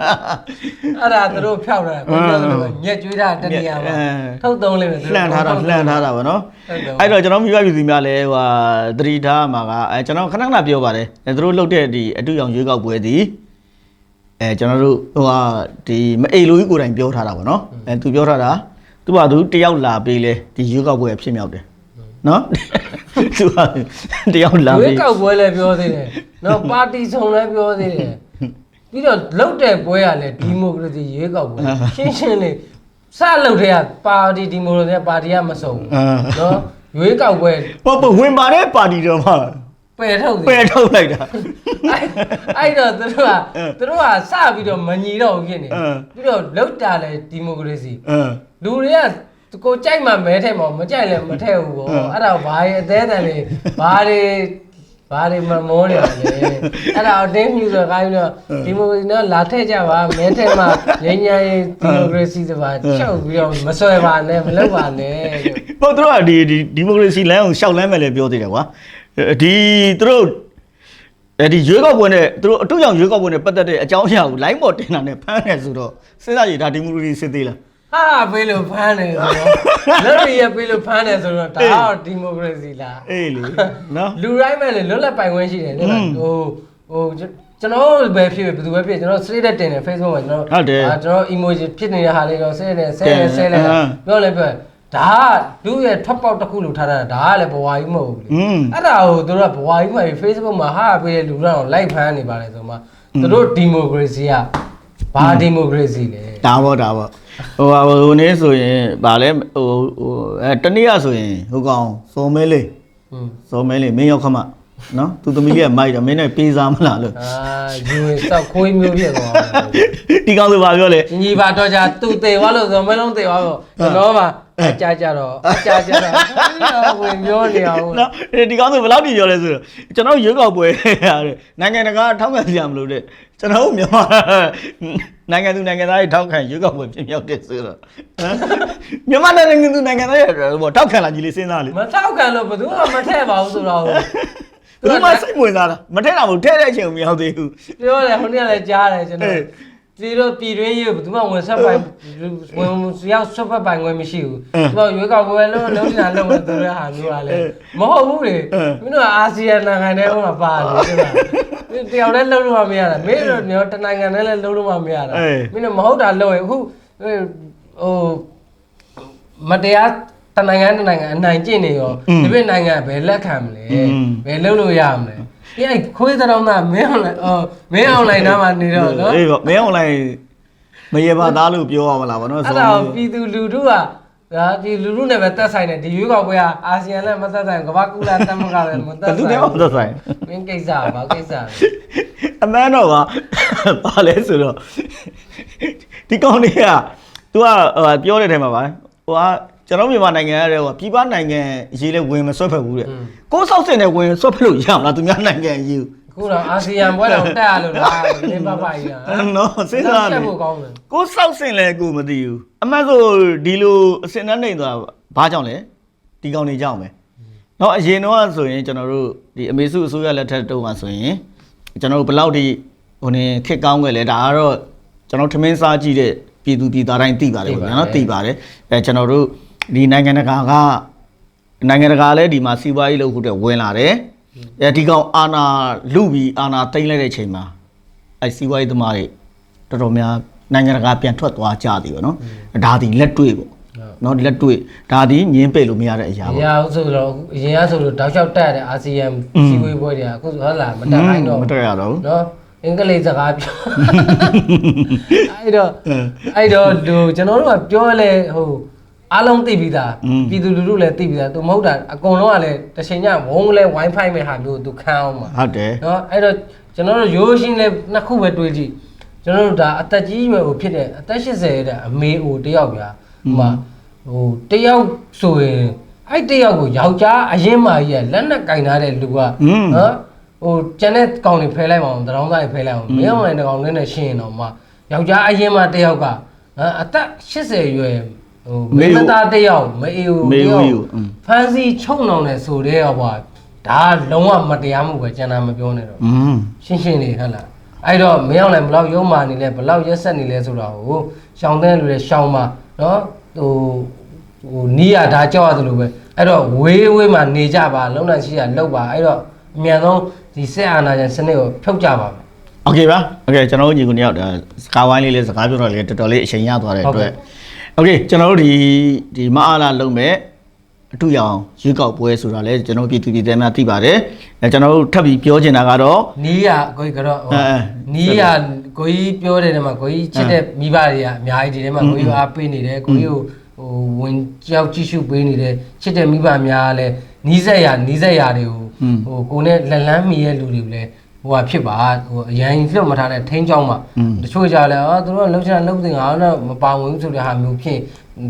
အဲ့ဒါသူတို့ဖျောက်တာကိုပြောသလိုပဲညက်ကျွေးတာတနေရာမှာအဲထုတ်သုံးလိမ့်မယ်သူတို့လှန်ထားတာလှန်ထားတာဗောနော်ဟုတ်တယ်အဲ့တော့ကျွန်တော်မိဘပြည်သူများလည်းဟိုဟာသတိထားမှာကအဲကျွန်တော်ခဏခဏပြောပါတယ်အဲသူတို့လှုပ်တဲ့ဒီအတူရောင်ရွေးကောက်ပွဲဒီအဲကျွန်တော်တို့ဟိုဟာဒီမအိမ်လူကြီးကိုယ်တိုင်ပြောထားတာဗောနော်အဲသူပြောထားတာသူကသူတယောက်လာပေးလဲဒီရွေးကောက်ပွဲဖြစ်မြောက်တယ် နော်သူကတယောက်လာရွေးပေးကောက်ပွဲလည်းပြောသေးတယ်နော်ပါတီဆောင်လည်းပြောသေးတယ်ပြီးတော့လုတ်တဲ့ပွဲကလည်းဒီမိုကရေစီရွေးကောက်ပွဲရှင်းရှင်းလေးစလုတ်တဲ့ကပါတီဒီမိုကရေစီပါတီကမစုံဘူးအာ နော်ရွေးကောက်ပွဲဘောဘဝင်ပါတဲ့ပါတီတော်မှာပယ်ထုတ်သေးပယ်ထုတ်လိုက်တာ အဲ့အဲ့တော့သူတို့ကအဲသူတို့ကစပြီးတော့မညီတော့ဘူးဖြစ်နေအဲ ပြီးတော့လောက်တာလဲဒီမိုကရေစီအင်းလူတွေက ကိုကြိုက်မှမဲထဲမှာမကြိုက်လည်းမထဲဘူးပေါ့အဲအဲ့ဒါဘာရဲ့အသေးအတန်လေးဘာတွေဘာတွေမမောနေရလဲအဲ့ဒါအတင်းမြူဆိုခိုင်းတော့ဒီမိုကရေစီတော့လာထည့်ကြပါမဲထဲမှာငញ្ញာရေးဒီမိုကရေစီဆိုတာချုပ်ပြီးတော့မဆွဲပါနဲ့မလုပ်ပါနဲ့လို့ဘောသူတို့ကဒီဒီဒီမိုကရေစီလမ်းကိုရှောက်လမ်းမယ်လေပြောသေးတယ်ကွာအဲဒီသူတို့အဲဒီရွေးကောက်ပွဲနဲ့သူတို့အတူကြောင့်ရွေးကောက်ပွဲနဲ့ပတ်သက်တဲ့အကြောင်းအရာကို line ပေါ်တင်တာနဲ့ဖမ်းတယ်ဆိုတော့စဉ်းစားကြည့်ဒါဒီမိုကရေစီစစ်သေးလား ဟာပေးလို့ဖမ်းတယ်ဆိုတော့လက်ရီရပေးလို့ဖမ်းတယ်ဆိုတော့ဒါတော့ဒီမိုကရေစီလားအေးလေနော်လူတိုင်းမဲ့လေလွတ်လပ်ပိုင်ခွင့်ရှိတယ်လေဟိုဟိုကျွန်တော်ပဲဖြစ်ဘယ်သူပဲဖြစ်ကျွန်တော် status တင်တယ် Facebook မှာကျွန်တော်ဟုတ်တယ်ကျွန်တော် emoji ဖြစ်နေတဲ့ဟာလေးတော့ဆဲတယ်ဆဲတယ်ဆဲတယ်ပြောလဲပြောဒါကသူ့ရဲ့ထွက်ပေါက်တစ်ခုလို့ထားတာဒါကလည်းဘဝကြီးမဟုတ်ဘူးလေအဲ့ဒါကိုသူတို့ကဘဝကြီးမှာ Facebook မှာဟာပေးတဲ့လူတော့လိုက်ဖမ်းနေပါလေဆိုမှသူတို့ဒီမိုကရေစီကဘာဒီမိုကရေစီလဲဒါပေါ့ဒါပေါ့ ဟိုဟာဟိုနေ့ဆိုရင်ဗာလဲဟိုဟိုအဲတနေ့ကဆိုရင်ဟိုကောင်စော်မဲလေးอืมစော်မဲလေးမင်းရောက်ခမနော်သူသမီးလေးကမိုက်တယ်မင်းနဲ့ပေးစားမလားလို့အာယူရင်စောက်ခွေးမျိုးဖြစ်သွားတယ်ဒီကောင်ဆိုဗာပြောလေညီပါတော့ကြာသူ့တေသွားလို့ဆိုမလုံးတေသွားတော့ကျွန်တော်ပါ အကြကြတော့အကြကြတော့ဝင်ပြောနေအောင်နော်ဒီကောင်ဆိုဘယ်လောက်ထိပြောလဲဆိုတော့ကျွန်တော်ရွေးကောက်ပွဲရတယ်နိုင်ငံတကာထောက်ခံကြမလို့တဲ့ကျွန်တော်တို့မြန်မာနိုင်ငံသူနိုင်ငံသားတွေထောက်ခံရွေးကောက်ပွဲပြင်ရောက်တဲ့ဆိုတော့ဟမ်မြန်မာနိုင်ငံသူနိုင်ငံသားတွေဟိုထောက်ခံလာကြီးလေးစဉ်းစားလေမထောက်ခံလို့ဘယ်သူမှမထည့်ပါဘူးဆိုတော့ဘယ်သူမှစိတ်ဝင်စားတာမထဲတာမဟုတ်ထဲတဲ့အချိန်ကိုမရောက်သေးဘူးပြောတယ်ဟိုနေ့ကလည်းကြားတယ်ကျွန်တော် ပြီးတော့ပြည်တွင်းရေးဘယ်သူမှဝင်ဆက်ပိုင်ဝင်ရောက်ဆက်ဖက်ပိုင်ခွင့်မရှိဘူးသူကရွေးကောက်ပွဲလုံးလုံးနေတာလုံးလို့သူတို့ဟာမျိုးကလည်းမဟုတ်ဘူးလေမင်းတို့ကအာဆီယံနိုင်ငံထဲမှာပါလို့ဆိုတာတယောက်လည်းလုံးလို့မရတာမင်းတို့မျိုးတနိုင်ငံနဲ့လည်းလုံးလို့မရတာမင်းတို့မဟုတ်တာလုံးရင်အခုဟိုမတရားတနိုင်ငံတနိုင်ငံအနိုင်ကျင့်နေရောဒီပြည်နိုင်ငံဘယ်လက်ခံမလဲဘယ်လုံးလို့ရမလဲ ဒီအဲ့ခွေးတောင်သားမင်းအောင်လိုက်အော်မင်းအောင်လိုက်နားမှာနေတော့နော်အေးပေါ့မင်းအွန်လိုင်းမရေပါသားလို့ပြောရမလားဗောနော်အဲ့ဒါကိုပြည်သူလူထုကဒါဒီလူထုနဲ့ပဲတက်ဆိုင်တယ်ဒီရွေးကောက်ပွဲကအာဆီယံနဲ့မတက်ဆိုင်ကမ္ဘာကူလာတက်မကလည်းမတက်ဘယ်သူဆိုင်နဲ့မှမသက်ဆိုင်မင်းကိစ္စဘာကိစ္စလဲအမှန်တော့ကဘာလဲဆိုတော့ဒီကောင်လေးက तू ကဟိုပြောတဲ့ထဲမှာပါဟိုက ကျွန်တော်မြန်မာနိုင်ငံရဲဟိုပြည်ပနိုင်ငံရေးလဲဝင်မဆွတ်ဖက်ဘူးတဲ့ကိုယ်ဆောက်စင်နဲ့ဝင်ဆွတ်ဖက်လို့ရမလားသူများနိုင်ငံရေးအခုတော့အာဆီယံပွဲတော့တက်ရလို့လားနေပပကြီးကနော်စဉ်းစားတနေက်ဖို့ကောင်းတယ်ကိုယ်ဆောက်စင်လဲကိုမသိဘူးအမှန်ဆိုဒီလိုအစင်နှနေသွားဘာကြောင့်လဲဒီကောင်နေကြောင့်ပဲနော်အရင်တော့ဆိုရင်ကျွန်တော်တို့ဒီအမေစုအစိုးရလက်ထက်တုန်းကဆိုရင်ကျွန်တော်တို့ဘယ်လောက်ထိဟိုနေခက်ကောင်းခဲ့လဲဒါကတော့ကျွန်တော်ထမင်းစားကြည့်တဲ့ပြည်သူပြည်သားတိုင်းသိပါတယ်ဗျာနော်သိပါတယ်အဲကျွန်တော်တို့ ဒီနိုင်ငံတကာကနိုင်ငံတကာလည်းဒီမှာစီးပွားရေးလုပ်ဖို့အတွက်ဝင်လာတယ်အဲဒီကောင်အာနာလူပြီးအာနာတိမ့်လိုက်တဲ့အချိန်မှာအဲစီးပွားရေးသမားတွေတော်တော်များနိုင်ငံတကာပြန်ထွက်သွားကြသည်ပေါ့နော်ဒါဒီလက်တွေ့ပေါ့နော်လက်တွေ့ဒါဒီညင်းပယ်လို့မရတဲ့အရာအပေါ့ရာဥဆိုတော့အရင်ကဆိုလို့တောက်လျှောက်တက်တဲ့အာဆီယံစီဝေးပွဲတွေကအခုဟုတ်လားမတက်နိုင်တော့မတက်ရတော့ဘူးနော်အင်္ဂလိပ်စကားပြောအဲ့တော့အင်းအဲ့တော့လူကျွန်တော်တို့ကပြောလဲဟို အားလုံးသိပြီးသား อืม ပြည်သူလူထုလည်းသိပြီးသားသူမဟုတ်တာအကုန်လုံးကလည်းတစ်ချိန်ညဝုန်းလဲ wifi မဲ့ဟာမျိုးသူခံအောင်ပါ ဟုတ်တယ် နော်အဲ့တော့ကျွန်တော်တို့ရိုးရှင်းလဲနှစ်ခုပဲတွေးကြည့်ကျွန်တော်တို့ဒါအသက်ကြီးရွယ်ကိုဖြစ်တဲ့အသက်80တဲ့အမေအိုတယောက်ပြာဟိုမှာဟိုတယောက်ဆိုရင်အဲ့တယောက်ကိုယောက်ျားအရင်မာကြီးကလက်နဲ့ကင်ထားတဲ့လူက อืม နော်ဟိုကျန်တဲ့ကောင်တွေဖယ်လိုက်ပါအောင်တရောင်းသားတွေဖယ်လိုက်အောင်မင်းအောင်လည်းတကောင်လေးနဲ့ရှင်းရင်တော့မှယောက်ျားအရင်မာတယောက်ကနော်အသက်80ရွယ် ဟိုမိမသားတယောက်မအေးဘူး မေ တ ဝီ ယောက် ကိုอืม ဖန်စီချုံနှောင်တယ်ဆိုတဲ့ဟောပါဒါလုံးဝမတရားမှုပဲကျန်တာမပြောနဲ့တော့ อืม ရှင်းရှင်းလေးဟဟလားအဲ့တော့မင်းအောင်လည်းဘလောက်ရုံမာနေလဲဘလောက်ရက်ဆက်နေလဲဆိုတာကိုရှောင်းတဲ့လူတွေရှောင်းမှာနော်ဟိုဟိုနီးရဒါကြောက်ရတယ်လို့ပဲအဲ့တော့ဝေးဝေးမှာနေကြပါလုံးနိုင်ရှိရလောက်ပါအဲ့တော့အမြန်ဆုံးဒီဆက်အာဏာရှင်စနစ်ကိုဖျောက်ကြပါမယ် โอเคပါโอเคကျွန်တော်တို့ညီကိုနှစ်ယောက်ဒါစကားဝိုင်းလေးလေးစကားပြောတော့လေတော်တော်လေးအချိန်ရသွားတဲ့ ဟုတ် အတွ ကဲ့ က် โอเคကျွန်တော်တို့ဒီဒီမအားလာလုံးမဲ့အတူရအောင်ရွေးကောက်ပွဲဆိုတာလဲကျွန်တော်ပြည်သူပြည်သားများသိပါတယ်အဲကျွန်တော်တို့ထပ်ပြီးပြောချင်တာကတော့ နီးရကိုကြီးကတော့ဟို အဲအဲ နီးရကိုကြီးပြောတယ်တဲ့မှာကိုကြီးချစ်တဲ့မိဘတွေကအများကြီးဒီထဲမှာကိုကြီးအားပေးနေတယ်ကိုကြီးကိုဟိုဝင်ကြောက်ကြည့်ရှုပေးနေတယ်ချစ်တဲ့မိဘများကလည်းနီးစက်ရနီးစက်ရတွေကို อืม ဟိုကိုနဲ့လက်လန်းမီရဲ့လူတွေကိုလည်း ဟိုဟာဖြစ်ပါဟိုအရင်လွတ်မထားတဲ့ထိန်းချောင်းမှာ อืม တချို့ကြလဲအော်သူတို့ကလှုပ်ရှားလှုပ်တင်အောင်တော့မပါဝင်ဘူးဆိုတဲ့ဟာမျိုးဖြစ်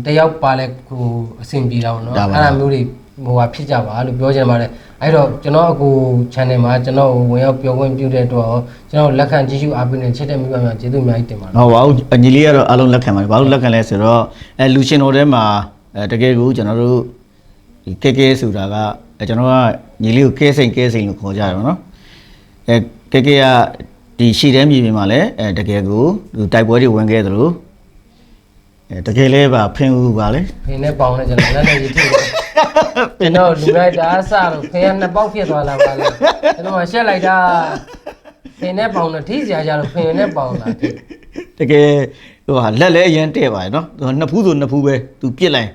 တယောက်ပါလဲဟိုအဆင်ပြေတော့เนาะ ဒါပါ အဲ့ဒါမျိုးတွေဟိုဟာဖြစ်ကြပါလို့ပြောချင်ပါတယ်အဲ့တော့ကျွန်တော်အကူ channel မှာကျွန်တော်ဝင်ရောက်ပြောခွင့်ပြုတဲ့အတွက်ရောကျွန်တော်လက်ခံကြည့်ရှုအားပေးနေချစ်တဲ့မိဘများကျေးဇူးအများကြီးတင်ပါတယ် ဟောပါဦးအညီလေးကတော့အလုံးလက်ခံပါတယ်ဘာလို့လက်ခံလဲဆိုတော့အဲလူရှင်တော်ထဲမှာအဲတကယ်ကိုကျွန်တော်တို့ဒီကဲကဲဆိုတာကအဲကျွန်တော်ကညီလေးကိုကဲစိန်ကဲစိန်လို့ခေါ်ကြတယ်ဗောနော် အဲကဲကဲကဒီရှီတဲမြေပြင်မှာလည်းအဲတကယ်ကိုသူတိုက်ပွဲတွေဝင်ခဲ့သလိုအဲတကယ်လဲပါဖင်ဦးပါလေဖင်နဲ့ပေါင်းနဲ့ကျွန်တော်လက်နဲ့ရည်ထိတယ်ကျွန်တော်လူလိုက်တာအစတော့ဖင်ကနှစ်ပေါက်ဖြစ်သွားလာပါလေကျွန်တော်ရှက်လိုက်တာဖင်နဲ့ပေါင်းနဲ့ထိစရာကြတော့ဖင်နဲ့ပေါင်းလာထိတကယ်ဟိုဟာလက်လဲအရင်တဲ့ပါတယ်နော်သူနှစ်ဖူးဆိုနှစ်ဖူးပဲသူပြစ်လိုက်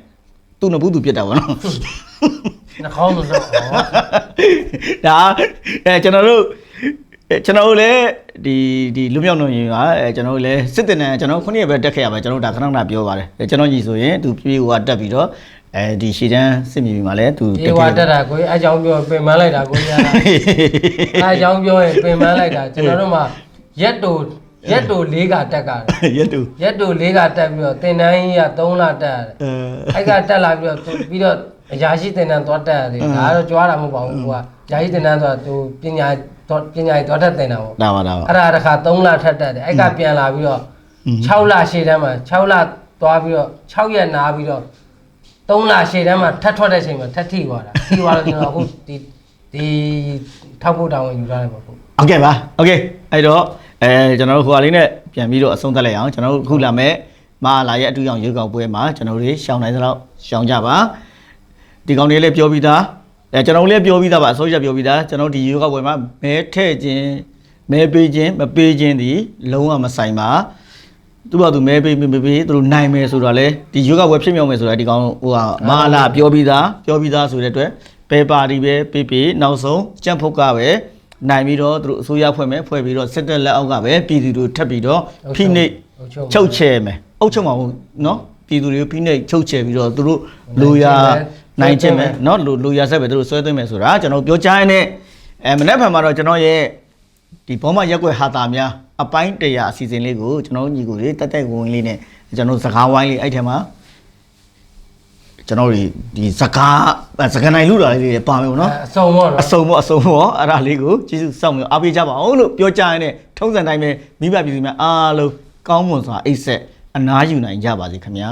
သူ့နှစ်ဘူးသူပြစ်တာပေါ့နော်နှာခေါင်းလို့တော့ဩဒါအဲကျွန်တော်တို့အဲ ကျွန်တော်တို့လည်းဒီဒီလူမြောက်နေရင်ပါအဲကျွန်တော်တို့လည်းစစ်တင်တန်းကျွန်တော်ခုနှစ်ရက်ပဲတက်ခဲ့ရပါကျွန်တော်တို့ဒါခဏခဏပြောပါတယ်အဲကျွန်တော်ညီဆိုရင်သူပြေးဟိုကတက်ပြီးတော့အဲဒီရှေ့တန်းစစ်မြေပြင်မှာလည်းသူဒီဝါတက်တာကိုအဲအကြောင်းပြောပင်မလိုက်တာကိုရတာအဲအကြောင်းပြောရင်ပင်မလိုက်တာကျွန်တော်တို့မှာရက်တူရက်တူ၄ကတက်ကတယ်ရတူရက်တူ၄ကတက်ပြီးတော့တင်တန်းကြီးက3လတက်ရတယ်အဲအဲ့ကတက်လာပြီးတော့သူပြီးတော့အရာရှိတင်တန်းသွားတက်ရတယ်ဒါကတော့ကြွားတာမဟုတ်ပါဘူးကွာအရာရှိတင်တန်းဆိုတာသူပညာ တော့ပညာကြီးသွားတက်တင်တာပေါ့ ဒါပါဒါပါ အဲ့ဒါတစ်ခါ3လထပ်တက်တယ်အဲ့ကပြန်လာပြီးတော့6လရှေ့တန်းမှာ6လသွားပြီးတော့6ရက်နားပြီးတော့3လရှေ့တန်းမှာထပ်ထွက်တဲ့အချိန်မှာထပ်ထိသွားတာထိသွားတော့ကျွန်တော်အခုဒီဒီထောက်ဖို့တောင်းဝင်ယူထားတယ်ပေါ့ခု โอเคပါโอเคအဲ့တော့အဲကျွန်တော်တို့ဟိုဟာလေးနဲ့ပြန်ပြီးတော့အဆုံးသတ်လိုက်အောင်ကျွန်တော်တို့အခုလာမဲ့မဟာလာရဲ့အတူရောင်ရေကောက်ပွဲမှာကျွန်တော်တို့ရှောင်းနိုင်သလောက်ရှောင်းကြပါဒီကောင်လေးလည်းပြောပြီးသား အဲကျွန်တော်တို့လည်းပြောပြီးသားပါအစိုးရပြောပြီးသားကျွန်တော်ဒီရေကောက်ပွဲမှာမဲထဲ့ခြင်းမဲပေးခြင်းမပေးခြင်းဒီလုံးဝမဆိုင်ပါသူ့ဘာသူမဲပေးမပေးသူတို့နိုင်မယ်ဆိုတော့လေဒီယောဂဝယ်ဖြစ်မြောက်မယ်ဆိုတာဒီကောင်ဟိုဟာမဟာလာပြောပြီးသားပြောပြီးသားဆိုတဲ့အတွက်ဘယ်ပါတီပဲပေးပေးနောက်ဆုံးကြံ့ဖုတ်ကပဲနိုင်ပြီးတော့သူတို့အစိုးရဖွဲ့မယ်ဖွဲ့ပြီးတော့စစ်တပ်လက်အောက်ကပဲပြည်သူတို့ထပ်ပြီးတော့ဖိနှိပ်ချုပ်ချယ်မယ်အုပ်ချုပ်မှာဟုတ်နော်ပြည်သူတွေကိုဖိနှိပ်ချုပ်ချယ်ပြီးတော့သူတို့လူရ နိုင်ခြင်းမယ်နော်လူလူရဆက်ပဲသူတို့ဆွဲသွင်းမယ်ဆိုတာကျွန်တော်ပြောချင်တဲ့အဲမနေ့ဖန်မှာတော့ကျွန်တော်ရဲ့ဒီဘောမရက်ွက်ဟာတာများအပိုင်းတရာအစီအစဉ်လေးကိုကျွန်တော်တို့ညီကိုတွေတက်တက်ဝင်ဝင်လေးနဲ့ကျွန်တော်တို့စကားဝိုင်းလေးအဲ့ထဲမှာကျွန်တော်တို့ဒီစကားစကားနိုင်လူတာလေးတွေပါမယ်ဗောနော်အစုံပေါ့နော်အစုံပေါ့အစုံပေါ့အဲ့ဒါလေးကိုကျေးဇူးစောင့်ပြီးအားပေးကြပါအောင်လို့ပြောကြရတဲ့ထုံးစံတိုင်းပဲမိဘပြည်သူများအားလုံးကောင်းမွန်စွာအိတ်ဆက်အနားယူနိုင်ကြပါစေခင်ဗျာ